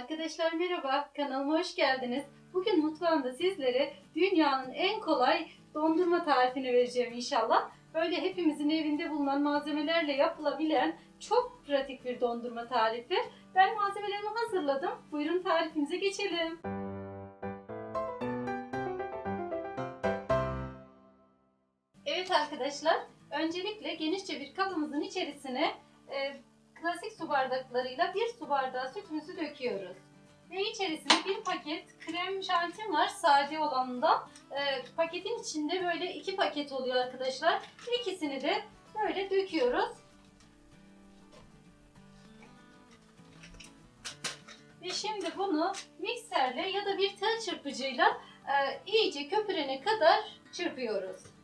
Arkadaşlar merhaba, kanalıma hoş geldiniz. Bugün mutfağımda sizlere dünyanın en kolay dondurma tarifini vereceğim inşallah. Böyle hepimizin evinde bulunan malzemelerle yapılabilen çok pratik bir dondurma tarifi. Ben malzemelerimi hazırladım. Buyurun tarifimize geçelim. Evet arkadaşlar, öncelikle genişçe bir kabımızın içerisine e, klasik su bardaklarıyla bir su bardağı sütümüzü döküyoruz. Ve içerisine bir paket krem şantim var sade olanından. E, paketin içinde böyle iki paket oluyor arkadaşlar. İkisini de böyle döküyoruz. Ve şimdi bunu mikserle ya da bir tel çırpıcıyla e, iyice köpürene kadar çırpıyoruz.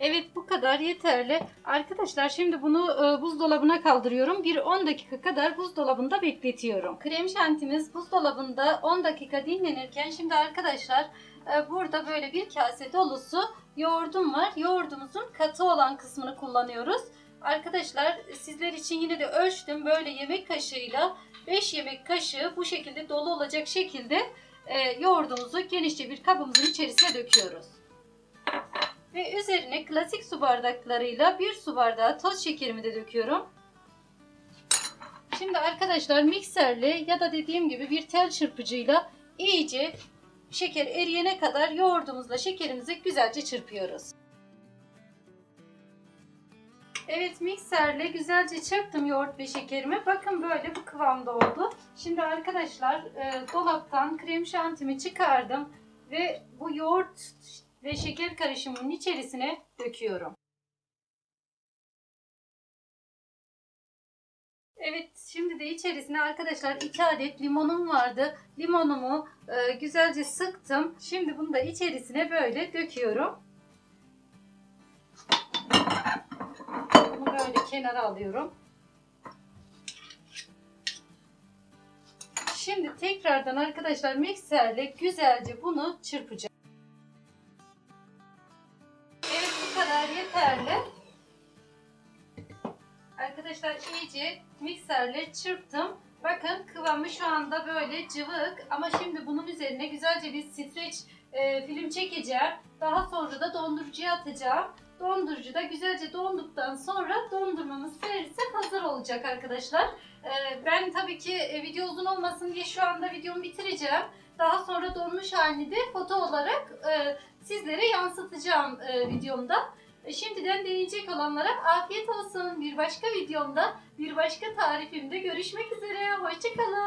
Evet bu kadar yeterli. Arkadaşlar şimdi bunu e, buzdolabına kaldırıyorum. Bir 10 dakika kadar buzdolabında bekletiyorum. Krem şantimiz buzdolabında 10 dakika dinlenirken şimdi arkadaşlar e, burada böyle bir kase dolusu yoğurdum var. Yoğurdumuzun katı olan kısmını kullanıyoruz. Arkadaşlar sizler için yine de ölçtüm. Böyle yemek kaşığıyla 5 yemek kaşığı bu şekilde dolu olacak şekilde e, yoğurdumuzu genişçe bir kabımızın içerisine döküyoruz. Ve üzerine klasik su bardaklarıyla bir su bardağı toz şekerimi de döküyorum. Şimdi arkadaşlar mikserle ya da dediğim gibi bir tel çırpıcıyla iyice şeker eriyene kadar yoğurdumuzla şekerimizi güzelce çırpıyoruz. Evet mikserle güzelce çırptım yoğurt ve şekerimi. Bakın böyle bu kıvamda oldu. Şimdi arkadaşlar e, dolaptan krem şantimi çıkardım ve bu yoğurt ve şeker karışımının içerisine döküyorum. Evet şimdi de içerisine arkadaşlar 2 adet limonum vardı. Limonumu e, güzelce sıktım. Şimdi bunu da içerisine böyle döküyorum. Bunu böyle kenara alıyorum. Şimdi tekrardan arkadaşlar mikserle güzelce bunu çırpacağım. Yeterli. Arkadaşlar iyice mikserle çırptım. Bakın kıvamı şu anda böyle cıvık ama şimdi bunun üzerine güzelce bir streç e, film çekeceğim. Daha sonra da dondurucuya atacağım. Dondurucuda güzelce donduktan sonra dondurmamız servis hazır olacak arkadaşlar. E, ben tabii ki e, video uzun olmasın diye şu anda videomu bitireceğim. Daha sonra donmuş halini de foto olarak e, sizlere yansıtacağım e, videomda. E, Şimdiden deneyecek olanlara afiyet olsun. Bir başka videomda, bir başka tarifimde görüşmek üzere. Hoşçakalın.